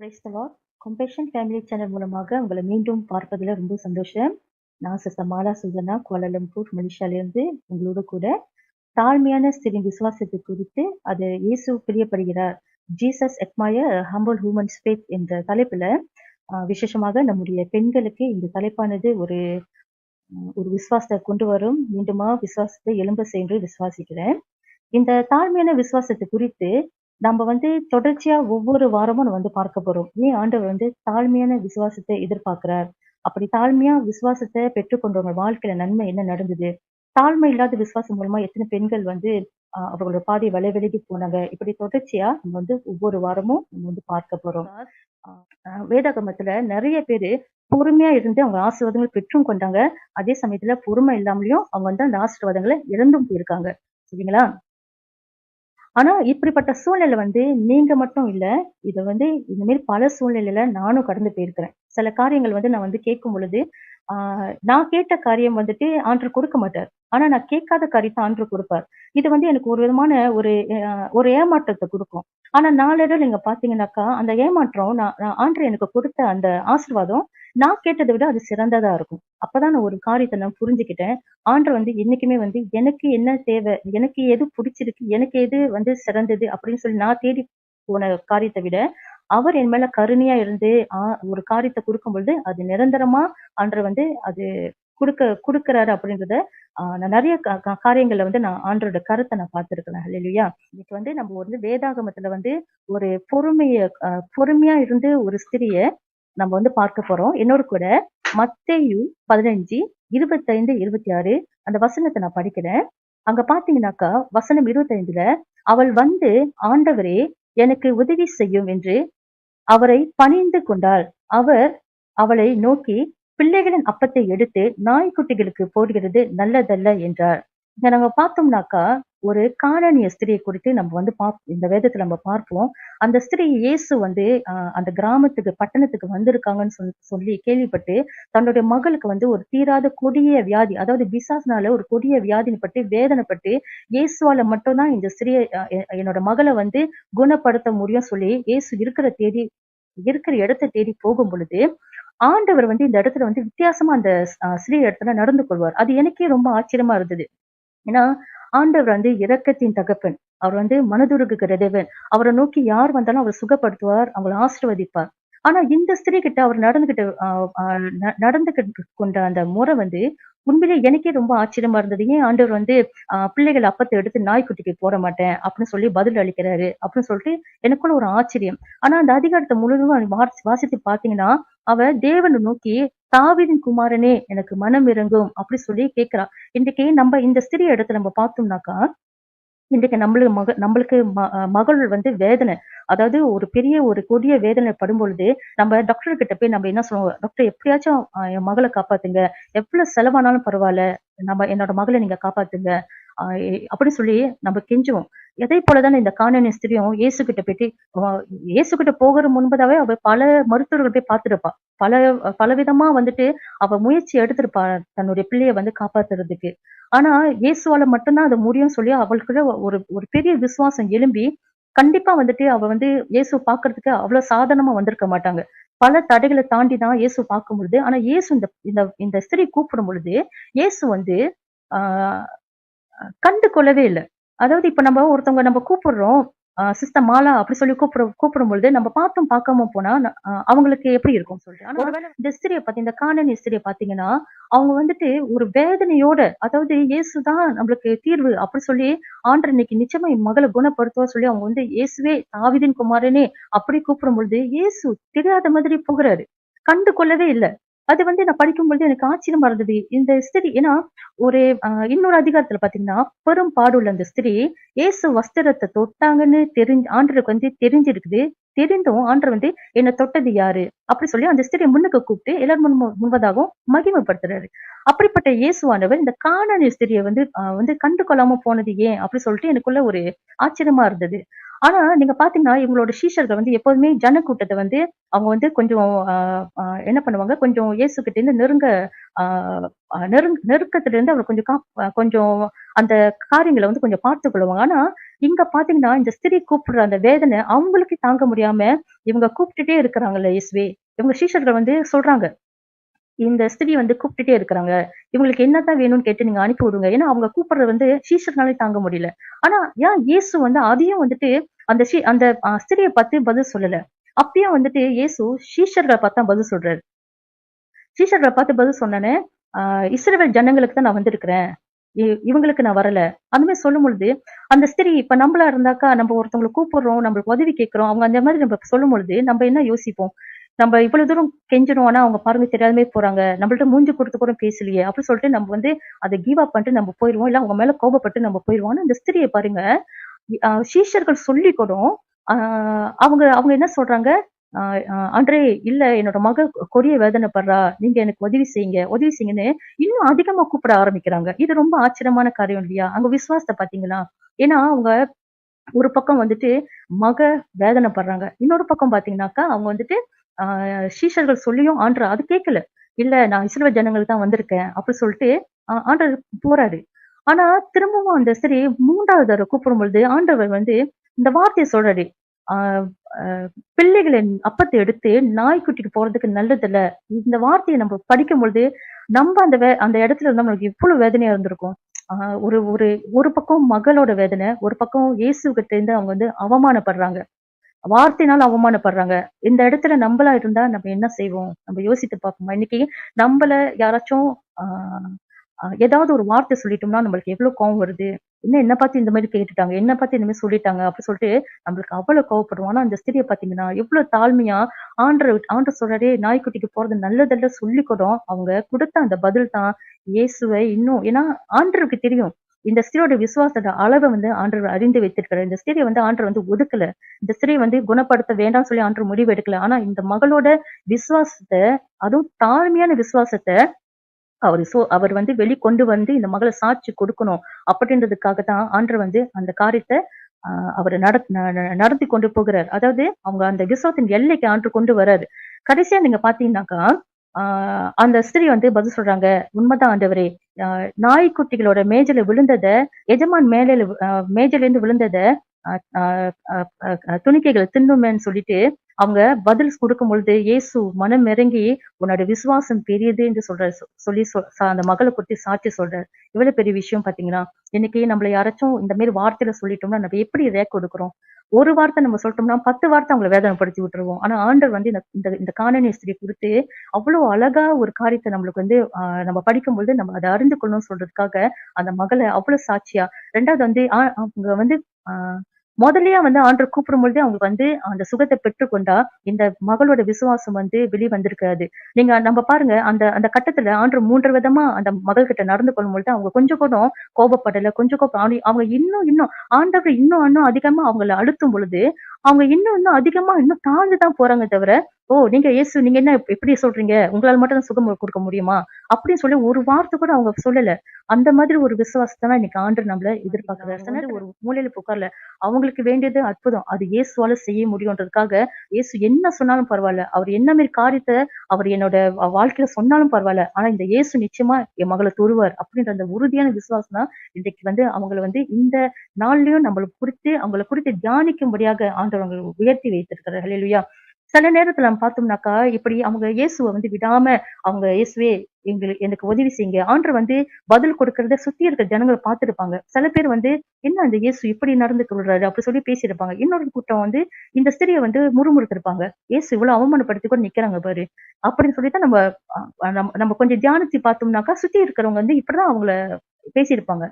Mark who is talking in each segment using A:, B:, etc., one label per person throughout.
A: கிறிஸ்தவா compassion family channel மூலமாக உங்களை மீண்டும் பார்ப்பதில் ரொம்ப சந்தோஷம். நான் sister Mala Sujana Kuala Lumpur மலேசியாலேருந்து உங்களோட கூட. தாழ்மையான ஸ்திரின் விசுவாசத்தை குறித்து அது இயேசு பிரியப்படுகிறார். Jesus admire humble human spirit என்ற தலைப்பில் விசேஷமாக நம்முடைய பெண்களுக்கு இந்த தலைப்பானது ஒரு ஒரு விசுவாசத்தை கொண்டு வரும். மீண்டுமா விசுவாசத்தை எலும்ப சென்று விசுவாசிக்கிறேன். இந்த தாழ்மையான விசுவாசத்தை குறித்து நம்ம வந்து தொடர்ச்சியா ஒவ்வொரு வாரமும் நம்ம வந்து பார்க்க போறோம். ஏன் ஆண்டவர் வந்து தாழ்மையான விசுவாசத்தை எதிர்பார்க்கிறார்? அப்படி தாழ்மையா விசுவாசத்தை பெற்றுக்கொண்டவங்க வாழ்க்கையில நன்மை என்ன நடந்தது? தாழ்மை இல்லாத விசுவாசம் மூலமா எத்தனை பெண்கள் வந்து ஆஹ், அவர்களோட பாதை வலை விலகி போனாங்க? இப்படி தொடர்ச்சியா நம்ம வந்து ஒவ்வொரு வாரமும் நம்ம வந்து பார்க்க போறோம். ஆஹ், வேதாகமத்துல நிறைய பேரு பொறுமையா இருந்து அவங்க ஆசீர்வாதங்களை பெற்றும் கொண்டாங்க. அதே சமயத்துல பொறுமை இல்லாமலையும் அவங்க வந்து அந்த ஆசீர்வாதங்களை இழந்தும் போயிருக்காங்க. சரிங்களா? ஆனால் இப்படிப்பட்ட சூழ்நிலை வந்து நீங்கள் மட்டும் இல்லை இதை வந்து இந்தமாரி பல சூழ்நிலையில நானும் கடந்து போயிருக்கிறேன். சில காரியங்கள் வந்து நான் வந்து கேட்கும் பொழுது நான் கேட்ட காரியம் வந்துட்டு ஆண்டு கொடுக்க மாட்டார். ஆனா நான் கேட்காத காரியத்தை ஆண்டு கொடுப்பார். இது வந்து எனக்கு ஒரு விதமான ஒரு ஒரு ஏமாற்றத்தை கொடுக்கும். ஆனா நாளடைவில் நீங்க பாத்தீங்கன்னாக்கா அந்த ஏமாற்றம் நான் ஆண்டு எனக்கு கொடுத்த அந்த ஆசிர்வாதம் நான் கேட்டதை விட அது சிறந்ததா இருக்கும். அப்பதான் நான் ஒரு காரியத்தை நான் புரிஞ்சுக்கிட்டேன். ஆண்டர் வந்து என்னைக்குமே வந்து எனக்கு என்ன தேவை எனக்கு எது பிடிச்சிருக்கு எனக்கு எது வந்து சிறந்தது அப்படின்னு சொல்லி நான் தேடி போன காரியத்தை விட அவர் என் மேல கருணையா இருந்து ஆ- ஒரு காரியத்தை கொடுக்கும் பொழுது அது நிரந்தரமா ஆண்டர் வந்து அது கொடுக்க கொடுக்குறாரு அப்படின்றத நான் நிறைய கா- காரியங்கள்ல வந்து நான் ஆண்டரோட கருத்தை நான் பார்த்திருக்கிறேன். இல்லையா இன்னைக்கு வந்து நம்ம வந்து வேதாகமத்துல வந்து ஒரு பொறுமைய பொறுமையா இருந்து ஒரு ஸ்திரிய நம்ம வந்து பார்க்க போறோம். என்னோட கூட மத்தேயு பதினஞ்சு இருபத்தைந்து இருபத்தி ஆறு. அந்த வசனத்தை நான் படிக்கிறேன். அங்க பாத்தீங்கன்னாக்கா வசனம் இருபத்தைந்துல அவள் வந்து ஆண்டவரே எனக்கு உதவி செய்யும் என்று அவரை பணிந்து கொண்டாள். அவர் அவளை நோக்கி பிள்ளைகளின் அப்பத்தை எடுத்து நாய்க்குட்டிகளுக்கு போடுகிறது நல்லதல்ல என்றார். இங்க நம்ம பார்த்தோம்னாக்கா ஒரு காணனிய ஸ்திரியை குறித்து நம்ம வந்து பாப் இந்த வேதத்துல நம்ம பார்ப்போம் அந்த ஸ்திரீ இயேசு வந்து அந்த கிராமத்துக்கு பட்டணத்துக்கு வந்திருக்காங்கன்னு சொல்லி சொல்லி கேள்விப்பட்டு தன்னுடைய மகளுக்கு வந்து ஒரு தீராத கொடிய வியாதி அதாவது பிசாஸ்னால ஒரு கொடிய வியாதிப்பட்டு வேதனைப்பட்டு இயேசுவால மட்டும்தான் இந்த ஸ்திரியை என்னோட மகளை வந்து குணப்படுத்த முடியும் சொல்லி இயேசு இருக்கிற தேடி இருக்கிற இடத்தை தேடி போகும் பொழுது ஆண்டவர் வந்து இந்த இடத்துல வந்து வித்தியாசமா அந்த ஸ்ரீ இடத்துல நடந்து கொள்வார். அது எனக்கே ரொம்ப ஆச்சரியமா இருந்தது. ஏன்னா ஆண்டவர் வந்து இரக்கத்தின் தகப்பன். அவர் வந்து மனதுருகுகிற தேவன். அவரை நோக்கி யார் வந்தாலும் அவர் சுகப்படுத்துவார் அவங்களை ஆசிர்வதிப்பார். ஆனா இந்த ஸ்திரீ கிட்ட அவர் நடந்துகிட்ட நடந்துகிட்டு கொண்ட அந்த முறை வந்து உண்மையிலே எனக்கே ரொம்ப ஆச்சரியமா இருந்தது. ஏன் ஆண்டவர் வந்து ஆஹ் பிள்ளைகள் அப்பத்தை எடுத்து நாய்க்குட்டிக்கு போட மாட்டேன் அப்படின்னு சொல்லி பதில் அளிக்கிறாரு அப்படின்னு சொல்லிட்டு எனக்குள்ள ஒரு ஆச்சரியம். ஆனா அந்த அதிகாரத்தை முழுவதும் வாசி- வாசித்து பாத்தீங்கன்னா அவ தேவனை நோக்கி தாவிதின் குமாரனே எனக்கு மனம் இறங்கும் அப்படி சொல்லி கேட்கிறா. இன்றைக்கு நம்ம இந்த ஸ்திரீ இடத்துல நம்ம பார்த்தோம்னாக்கா இன்றைக்கு நம்மளுக்கு மக நம்மளுக்கு ம- மகள் வந்து வேதனை. அதாவது ஒரு பெரிய ஒரு கொடிய வேதனை படும் பொழுது நம்ம டாக்டர் கிட்ட போய் நம்ம என்ன சொல்லுவோம்? டாக்டர் எப்படியாச்சும் என் மகளை காப்பாத்துங்க. எவ்வளவு செலவானாலும் பரவாயில்ல. நம்ம என்னோட மகளை நீங்க காப்பாத்துங்க. அப்படி சொல்லி நம்ம கெஞ்சுவோம். எதை போலதானே இந்த காணனி ஸ்திரியும் இயேசு கிட்ட போயிட்டு இயேசு கிட்ட போகிற முன்பதாவே அவ பல மருத்துவர்கள் போய் பார்த்துருப்பா. பல பலவிதமா வந்துட்டு அவ முயற்சி எடுத்திருப்பா தன்னுடைய பிள்ளைய வந்து காப்பாத்துறதுக்கு. ஆனா இயேசுவால மட்டும்தான் அது முடியும்னு சொல்லி அவளுக்குள்ள ஒரு ஒரு பெரிய விசுவாசம் எழும்பி கண்டிப்பா வந்துட்டு அவ வந்து இயேசு பாக்குறதுக்கு அவ்வளவு சாதாரணமா வந்திருக்க மாட்டாங்க. பல தடைகளை தாண்டி தான் இயேசு பார்க்கும் பொழுது ஆனா இயேசு இந்த இந்த இந்த கூப்பிடும் பொழுது இயேசு வந்து ஆஹ் கண்டு கொள்ளவே இல்லை. அதாவது இப்ப நம்ம ஒருத்தவங்க நம்ம கூப்பிடுறோம் சிஸ்டர் மாலா அப்படி சொல்லி கூப்பிட கூப்பிடும் பொழுது நம்ம பார்த்தும் பார்க்காம போனா அவங்களுக்கு எப்படி இருக்கும் சொல்லிட்டு. ஆனா இந்த ஸ்திரியை பத்தி இந்த காணனி ஸ்திரியை பாத்தீங்கன்னா அவங்க வந்துட்டு ஒரு வேதனையோட அதாவது இயேசுதான் நம்மளுக்கு தீர்வு அப்படி சொல்லி ஆண்டர் இன்னைக்கு நிச்சயமா என் மகளை குணப்படுத்துவா சொல்லி அவங்க வந்து இயேசுவே தாவிதின் குமாரனே அப்படி கூப்பிடும் பொழுது இயேசு தெரியாத மாதிரி புகுறாரு. கண்டு கொள்ளவே இல்லை. அது வந்து நான் படிக்கும்பொழுது எனக்கு ஆச்சரியமா இருந்தது இந்த ஸ்திரி ஏன்னா ஒரு இன்னொரு அதிகாரத்துல பாத்தீங்கன்னா பெரும் பாடுள்ள அந்த ஸ்திரீ இயேசு வஸ்திரத்தை தொட்டாங்கன்னு தெரிஞ்சு ஆண்டருக்கு வந்து தெரிஞ்சிருக்குது. தெரிந்தும் ஆண்டர் வந்து என்னை தொட்டது யாரு? அப்படி சொல்லி அந்த ஸ்திரியை முன்னுக்கு கூப்பிட்டு எல்லாரும் முன் முன்பதாகவும் மகிமைப்படுத்துறாரு. அப்படிப்பட்ட இயேசுவானவர் இந்த காணனி ஸ்திரியை வந்து ஆஹ், வந்து கண்டு கொள்ளாம போனது ஏன்? அப்படி சொல்லிட்டு எனக்குள்ள ஒரு ஆச்சரியமா இருந்தது. ஆனா நீங்க பாத்தீங்கன்னா இவங்களோட சீஷர்கள் வந்து எப்போதுமே ஜனக்கூட்டத்தை வந்து அவங்க வந்து கொஞ்சம் என்ன பண்ணுவாங்க? கொஞ்சம் இயேசுகிட்ட இருந்து நெருங்க நெருங் நெருக்கத்துல இருந்து அவர் கொஞ்சம் கா- கொஞ்சம் அந்த காரியங்களை வந்து கொஞ்சம் பார்த்து கொள்வாங்க. ஆனா இங்க பாத்தீங்கன்னா இந்த ஸ்திரீ கூப்பிடுற அந்த வேதனை அவங்களுக்கு தாங்க முடியாம இவங்க கூப்பிட்டுட்டே இருக்கிறாங்கல்ல இயேசுவே. இவங்க சீஷர்கள் வந்து சொல்றாங்க இந்த ஸ்திரீ வந்து கூப்பிட்டுட்டே இருக்கிறாங்க. இவங்களுக்கு என்னதான் வேணும்னு கேட்டு நீங்க அனுப்பி விடுங்க. ஏன்னா அவங்க கூப்பிடுறது வந்து சீஷர்னாலே தாங்க முடியல. ஆனா ஏன் இயேசு வந்து அதையும் வந்துட்டு அந்த ஷீ அந்த ஸ்திரியை பார்த்து பதில் சொல்லல. அப்பயும் வந்துட்டு இயேசு சீஷர்களை பார்த்தா பதில் சொல்றாரு. சீஷர்களை பார்த்து பதில் சொன்னேன்னு ஆஹ் இஸ்ரவேல் ஜனங்களுக்கு தான் நான் வந்திருக்கிறேன். இவங்களுக்கு நான் வரல. அந்த மாதிரி சொல்லும் பொழுது அந்த ஸ்திரீ இப்ப நம்மளா இருந்தாக்கா நம்ம ஒருத்தவங்களை கூப்பிடுறோம் நம்மளுக்கு உதவி கேட்கிறோம். அவங்க அந்த மாதிரி நம்ம சொல்லும் பொழுது நம்ம என்ன யோசிப்போம்? நம்ம இவ்வளவு தூரம் கெஞ்சணும் ஆனா அவங்க பாருங்க தெரியாதமே போறாங்க. நம்மள்ட்ட மூஞ்சி கொடுத்து கூட பேசலையே. அப்படின்னு சொல்லிட்டு நம்ம வந்து அதை கிவ் அப் பண்ணிட்டு நம்ம போயிடுவோம் இல்ல அவங்க மேல கோபப்பட்டு நம்ம போயிடுவோம் அந்த இந்த ஸ்திரியை பாருங்க. சீஷர்கள் சொல்லி கூட ஆஹ் அவங்க அவங்க என்ன சொல்றாங்க? அன்றே இல்ல என்னோட மக கொடிய வேதனைப்படுறா. நீங்க எனக்கு உதவி செய்யுங்க. உதவி செய்யுங்கன்னு இன்னும் அதிகமா கூப்பிட ஆரம்பிக்கிறாங்க. இது ரொம்ப ஆச்சரியமான காரியம் இல்லையா? அங்க விசுவாசத்தை பாத்தீங்களா ஏன்னா அவங்க ஒரு பக்கம் வந்துட்டு மக வேதனைப்படுறாங்க. இன்னொரு பக்கம் பாத்தீங்கன்னாக்கா அவங்க வந்துட்டு சீஷர்கள் சொல்லியும் ஆண்டர் அது கேட்கல. இல்ல நான் இஸ்ரவேல் ஜனங்களுக்கு தான் வந்திருக்கேன் அப்படி சொல்லிட்டு ஆஹ் ஆண்டவர் போறாரு. ஆனா திரும்பவும் அந்த சரி மூன்றாவது தடவை கூப்பிடும் பொழுது ஆண்டவர் வந்து இந்த வார்த்தையை சொல்றாரு. பிள்ளைகளை பிள்ளைகளின் அப்பத்தை எடுத்து நாய்க்குட்டிக்கு போறதுக்கு நல்லதில்ல. இந்த வார்த்தையை நம்ம படிக்கும் பொழுது நம்ம அந்த வே அந்த இடத்துல இருந்தா நம்மளுக்கு எவ்வளவு வேதனையா இருந்திருக்கும். ஆஹ் ஒரு ஒரு ஒரு பக்கம் மகளோட வேதனை ஒரு பக்கம் இயேசு கிட்ட இருந்து அவங்க வந்து அவமானப்படுறாங்க. வார்த்தையினால அவமானப்படுறாங்க. இந்த இடத்துல நம்மளா இருந்தா நம்ம என்ன செய்வோம்? நம்ம யோசித்து பார்ப்போமா? இன்னைக்கு நம்மள யாராச்சும் ஆஹ் ஏதாவது ஒரு வார்த்தை சொல்லிட்டோம்னா நம்மளுக்கு எவ்வளவு கோவம் வருது? என்ன என்ன பார்த்து இந்த மாதிரி கேட்டுட்டாங்க? என்ன பார்த்து இந்த மாதிரி சொல்லிட்டாங்க? அப்படின்னு சொல்லிட்டு நம்மளுக்கு அவ்வளவு கோவப்படுவோம் ஆனா அந்த ஸ்திரியை பாத்தீங்கன்னா எவ்வளவு தாழ்மையா ஆண்டர் ஆண்டர் சொல்றாரே நாய்க்குட்டிக்கு போறது நல்லதல்ல சொல்லி அவங்க கொடுத்த அந்த பதில் தான் இயேசுவை இன்னும் ஏன்னா ஆண்டருக்கு தெரியும். இந்த ஸ்திரியோட விசுவாசத்தோட அளவை வந்து ஆண்டவர் அறிந்து வைத்திருக்கிறார். இந்த ஸ்திரியை வந்து ஆண்டர் வந்து ஒதுக்கல. இந்த ஸ்திரியை வந்து குணப்படுத்த வேண்டாம் சொல்லி ஆண்டர் முடிவு எடுக்கல. ஆனா இந்த மகளோட விசுவாசத்தை அதுவும் தாழ்மையான விசுவாசத்தை அவர் சோ அவர் வந்து வெளிக்கொண்டு வந்து இந்த மகளை சாட்சி கொடுக்கணும் அப்படின்றதுக்காக தான் ஆண்டர் வந்து அந்த காரியத்தை ஆஹ் அவர் ந- நடத்தி கொண்டு போகிறார். அதாவது அவங்க அந்த விசுவத்தின் எல்லைக்கு ஆண்டு கொண்டு வராரு. கடைசியா நீங்க பாத்தீங்கன்னாக்கா அந்த ஸ்திரீ வந்து பதில் சொல்றாங்க உண்மைதான் ஆண்டவரே. ஆஹ் நாய்க்குட்டிகளோட மேஜையில விழுந்தத எஜமான் மேலையில ஆஹ் மேஜையில இருந்து விழுந்தத ஆஹ் துணிக்கைகளை தின்னுமேன்னு சொல்லிட்டு அவங்க பதில் கொடுக்கும் பொழுது இயேசு மனம் இறங்கி உன்னோட விசுவாசம் பெரியது என்று சொல்ற சொல்லி சா- அந்த மகளை குறித்து சாட்சி சொல்றாரு. இவ்வளவு பெரிய விஷயம் பாத்தீங்கன்னா இன்னைக்கு நம்மள யாராச்சும் இந்த மாதிரி வார்த்தையில சொல்லிட்டோம்னா நம்ம எப்படி ரேக் கொடுக்குறோம்? ஒரு வார்த்தை நம்ம சொல்லிட்டோம்னா பத்து வார்த்தை அவங்களை வேதனைப்படுத்தி விட்டுருவோம். ஆனா ஆண்டர் வந்து இந்த இந்த இந்த காணனி ஸ்திரி குறித்து அவ்வளவு அழகா ஒரு காரியத்தை நம்மளுக்கு வந்து ஆஹ் நம்ம படிக்கும்பொழுது நம்ம அதை அறிந்து கொள்ளணும்னு சொல்றதுக்காக அந்த மகளை அவ்வளவு சாட்சியா ரெண்டாவது வந்து அவங்க வந்து ஆஹ் முதல்லயே வந்து ஆண்டர் கூப்பிடும் பொழுது அவங்களுக்கு வந்து அந்த சுகத்தை பெற்றுக்கொண்டா இந்த மகளோட விசுவாசம் வந்து வெளி வந்திருக்காது நீங்க நம்ம பாருங்க அந்த அந்த கட்டத்துல ஆண்டர் மூன்று விதமா அந்த மகள் கிட்ட நடந்து கொள்ளும் பொழுது அவங்க கொஞ்சம் கூட கோபப்படல கொஞ்சம் கோபம் அவங்க- அவங்க இன்னும் இன்னும் ஆண்டவர் இன்னும் இன்னும் அதிகமா அவங்கள அழுத்தும் பொழுது அவங்க இன்னும் இன்னும் அதிகமா இன்னும் தாழ்ந்து தான் போறாங்க தவிர ஓ நீங்க இயேசு நீங்க என்ன எப்படி சொல்றீங்க? உங்களால மட்டும் தான் சுகம் கொடுக்க முடியுமா? அப்படின்னு சொல்லி ஒரு வார்த்தை கூட அவங்க சொல்லல. அந்த மாதிரி ஒரு விசுவாசத்தை தான் இன்னைக்கு ஆண்டு நம்மள எதிர்பார்க்கிறாரு. ஒரு மூலையில புகார்ல அவங்களுக்கு வேண்டியது அற்புதம். அது இயேசுவால செய்ய முடியுன்றதுக்காக இயேசு என்ன சொன்னாலும் பரவாயில்ல. அவர் என்ன மாதிரி காரியத்தை அவர் என்னோட வாழ்க்கையில சொன்னாலும் பரவாயில்ல. ஆனா இந்த இயேசு நிச்சயமா என் மகளை தொழுவார் அப்படின்ற அந்த உறுதியான விசுவாசம் தான் இன்றைக்கு வந்து அவங்களை வந்து இந்த நாள்லயும் நம்மளை குறித்து அவங்களை குறித்து தியானிக்கும்படியாக ஆண்டவர் அவங்களை உயர்த்தி வைத்திருக்கிறார். ஹalleluya சில நேரத்துல நம்ம பார்த்தோம்னாக்கா இப்படி அவங்க இயேசுவை வந்து விடாம அவங்க இயேசுவே எங்களுக்கு எனக்கு உதவி செய்யுங்க. ஆண்டு வந்து பதில் கொடுக்கறத சுத்தி இருக்கிற ஜனங்களை பார்த்திருப்பாங்க. சில பேர் வந்து என்ன அந்த இயேசு இப்படி நடந்து கொள்றாரு அப்படி சொல்லி பேசியிருப்பாங்க. இன்னொரு கூட்டம் வந்து இந்த ஸ்திரியை வந்து முறுமுறுத்திருப்பாங்க. இயேசு இவ்வளவு அவமானப்படுத்தி கூட நிக்கிறாங்க பாரு. அப்படின்னு சொல்லிட்டு நம்ம அஹ், நம்ம நம்ம கொஞ்சம் தியானிச்சு பார்த்தோம்னாக்கா சுத்தி இருக்கிறவங்க வந்து இப்படிதான் அவங்கள பேசியிருப்பாங்க.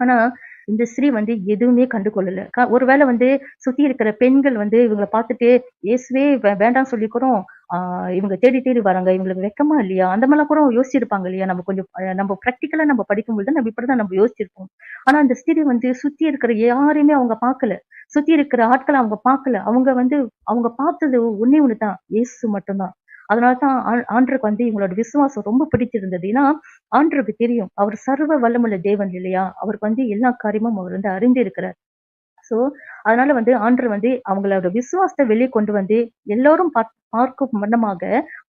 A: ஆனா இந்த ஸ்திரீ வந்து எதுவுமே கண்டுகொள்ளல. க- ஒருவேளை வந்து சுத்தி இருக்கிற பெண்கள் வந்து இவங்களை பார்த்துட்டு இயேசுவே வே- வேண்டாம் சொல்லிக்கிறோம் ஆஹ் இவங்க தேடி தேடி வராங்க. இவங்களுக்கு வெக்கமா இல்லையா? அந்த மாதிரிலாம் கூட யோசிச்சிருப்பாங்க இல்லையா? நம்ம கொஞ்சம் நம்ம ப்ராக்டிக்கலா நம்ம படிக்கும்போது நம்ம இப்படிதான் நம்ம யோசிச்சிருப்போம். ஆனா அந்த ஸ்திரி வந்து சுத்தி இருக்கிற யாரையுமே அவங்க பார்க்கல. சுத்தி இருக்கிற ஆட்களை அவங்க பார்க்கல. அவங்க வந்து அவங்க பார்த்தது ஒன்னே ஒண்ணுதான். இயேசு மட்டும்தான். அதனாலதான் ஆ- ஆண்டருக்கு வந்து இவங்களோட விசுவாசம் ரொம்ப பிடிச்சிருந்தது. ஏன்னா ஆண்டருக்கு தெரியும். அவர் சர்வ வல்லமுள்ள தேவன் இல்லையா? அவருக்கு வந்து எல்லா காரியமும் அவர் வந்து அறிந்திருக்கிறார். சோ அதனால வந்து ஆண்டர் வந்து அவங்களோட விசுவாசத்தை வெளியே கொண்டு வந்து எல்லாரும் பார்க்கும் வண்ணமாக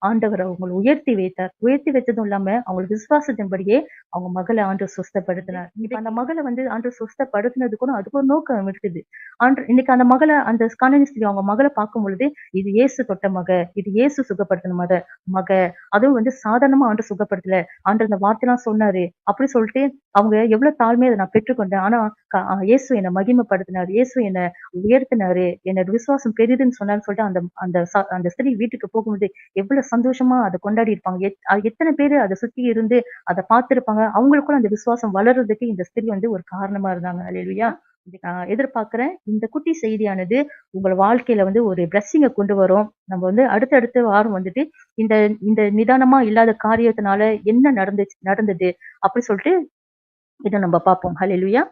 A: ஆண்டவர் அவங்களை உயர்த்தி வைத்தார். உயர்த்தி வைத்ததும் இல்லாம அவங்க விசுவாசத்தின்படியே அவங்க மகளை ஆண்டு சுஸ்தப்படுத்தினார். இப்ப அந்த மகளை வந்து ஆண்டு சுஸ்தப்படுத்தினது கூட அதுக்கு ஒரு நோக்கம் இருக்குது. ஆண்டு இன்னைக்கு அந்த மகளை அந்த காணொலி ஸ்திரீ அவங்க மகளை பார்க்கும் பொழுது இது இயேசு தொட்ட மக இது இயேசு சுகப்படுத்தின மக மக. அதுவும் வந்து சாதாரணமா ஆண்டு சுகப்படுத்தல. ஆண்டு அந்த வார்த்தைலாம் சொன்னாரு. அப்படி சொல்லிட்டு அவங்க எவ்வளவு தாழ்மையை அதை நான் பெற்றுக்கொண்டேன். ஆனா இயேசு என்னை மகிமைப்படுத்தினார். இயேசு என்னை உயர்த்தினாரு. என்னோட விசுவாசம் பெரிதுன்னு சொன்னாருன்னு சொல்லிட்டு அந்த அந்த அந்த ஸ்திரீ வீட்டுக்கு போகும்போது எவ்வளவு சந்தோஷமா அதை கொண்டாடி இருப்பாங்க. எத்- எத்தனை பேர் அதை சுத்தி இருந்து அதை பார்த்திருப்பாங்க. அவங்களுக்கும் அந்த விசுவாசம் வளர்றதுக்கு இந்த ஸ்திரீ வந்து ஒரு காரணமா இருந்தாங்க. அல்லேலூயா. நான் எதிர்பார்க்கிறேன். இந்த குட்டி செய்தியானது உங்கள் வாழ்க்கையில வந்து ஒரு பிளஸ்ஸிங்கை கொண்டு வரும். நம்ம வந்து அடுத்தடுத்த வாரம் வந்துட்டு இந்த இந்த நிதானமா இல்லாத காரியத்தினால என்ன நடந்துச்சு நடந்தது அப்படி சொல்லிட்டு இதை நம்ம பார்ப்போம். ஹalleluya